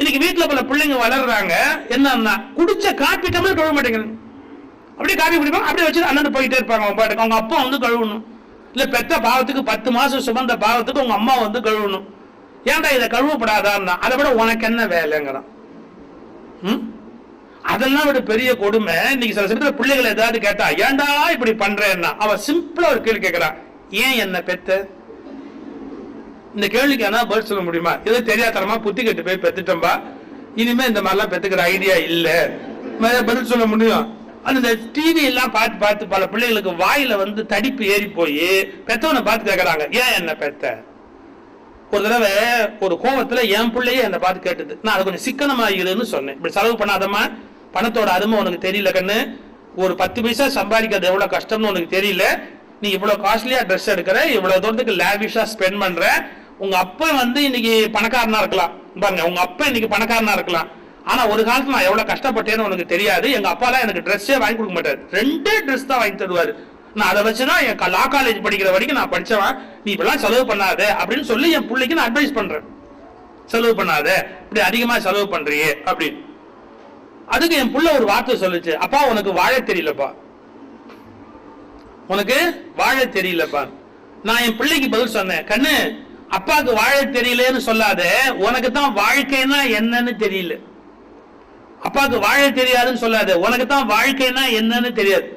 இன்னைக்கு வீட்டுல பல பிள்ளைங்க வளர்றாங்க. என்னன்னா குடிச்ச காப்பி டம்ளர் கழுவ மாட்டேங்கிறாங்க அப்படியே காப்பி குடிப்பாங்க அப்படியே வச்சு அண்ணன் போயிட்டே இருப்பாங்க அவங்க பாட்டுக்கு. அவங்க அப்பா வந்து கழுவணும். இல்ல பெத்த பாவத்துக்கு பத்து மாசம் சுமந்த பாவத்துக்கு உங்க அம்மா வந்து கழுவணும். ஏன்டா இதை கழுவப்படாதான்னா அதை விட உனக்கு என்ன வேலைங்கிறான். ம்? அதெல்லாம் விட பெரிய கொடுமை. இன்னைக்கு சில சமயத்தில் பிள்ளைகள் ஏதாவது கேட்டா ஏன்டா இப்படி பண்றேன்னா? அவன் சிம்பிளா ஒரு கேள்வி கேட்கிறான் ஏன் என்ன பெத்த? இந்த கேள்விக்கு என்ன பதில் சொல்ல முடியுமா? ஏதோ தெரியாதனமா புத்தி கட்டு போய் பெத்துட்டோம்பா. இனிமே இந்த மாதிரிலாம் பெத்துக்கிற ஐடியா இல்லை. பதில் சொல்ல முடியும். அந்த இந்த டிவி எல்லாம் பார்த்து பார்த்து பல பிள்ளைகளுக்கு வாயில வந்து தடிப்பு ஏறி போய் பெத்தவனை பார்த்து கேட்கறாங்க ஏன் என்ன பெத்த? ஒரு தடவை ஒரு கோபத்துல என் பிள்ளையே என்னை பார்த்து கேட்டது. நான் அதை கொஞ்சம் சிக்கனமா இருன்னு சொன்னேன். இப்படி செலவு பண்ணாதம்மா. பணத்தோட அருமை உனக்கு தெரியல கண்ணு. ஒரு பத்து பைசா சம்பாதிக்கிறது எவ்வளவு கஷ்டம்னு உனக்கு தெரியல. நீ இவ்வளவு காஸ்ட்லியா ட்ரெஸ் எடுக்கிற இவ்வளவு தூரத்துக்கு லேவிஷா ஸ்பெண்ட் பண்ற. உங்க அப்பா வந்து இன்னைக்கு பணக்காரனா இருக்கலாம். பாருங்க உங்க அப்பா இன்னைக்கு பணக்காரனா இருக்கலாம். ஆனா ஒரு காலத்துல நான் எவ்வளவு கஷ்டப்பட்டேன்னு உனக்கு தெரியாது. எங்க அப்பாலாம் எனக்கு ட்ரெஸ்ஸே வாங்கி கொடுக்க மாட்டாரு. ரெண்டே ட்ரெஸ் தான் வாங்கி தருவாரு. நான் அதை வச்சுதான் என் லா காலேஜ் படிக்கிற வரைக்கும் நான் படிச்சவன். நீ இப்பெல்லாம் செலவு பண்ணாத அப்படின்னு சொல்லி என் பிள்ளைக்கு நான் அட்வைஸ் பண்றேன். செலவு பண்ணாத. இப்படி அதிகமா செலவு பண்றியே அப்படின்னு. அதுக்கு என் புள்ள ஒரு வார்த்தை சொல்லுச்சு. அப்பா உனக்கு வாழ தெரியலப்பா. உனக்கு வாழ தெரியலப்பா. நான் என் பிள்ளைக்கு பதில் சொன்னேன். கண்ணு அப்பாவுக்கு வாழ தெரியலன்னு சொல்லாத உனக்கு தான் வாழ்க்கைன்னா என்னன்னு தெரியல. அப்பாவுக்கு வாழ தெரியாதுன்னு சொல்லாத உனக்கு தான் வாழ்க்கைன்னா என்னன்னு தெரியாது.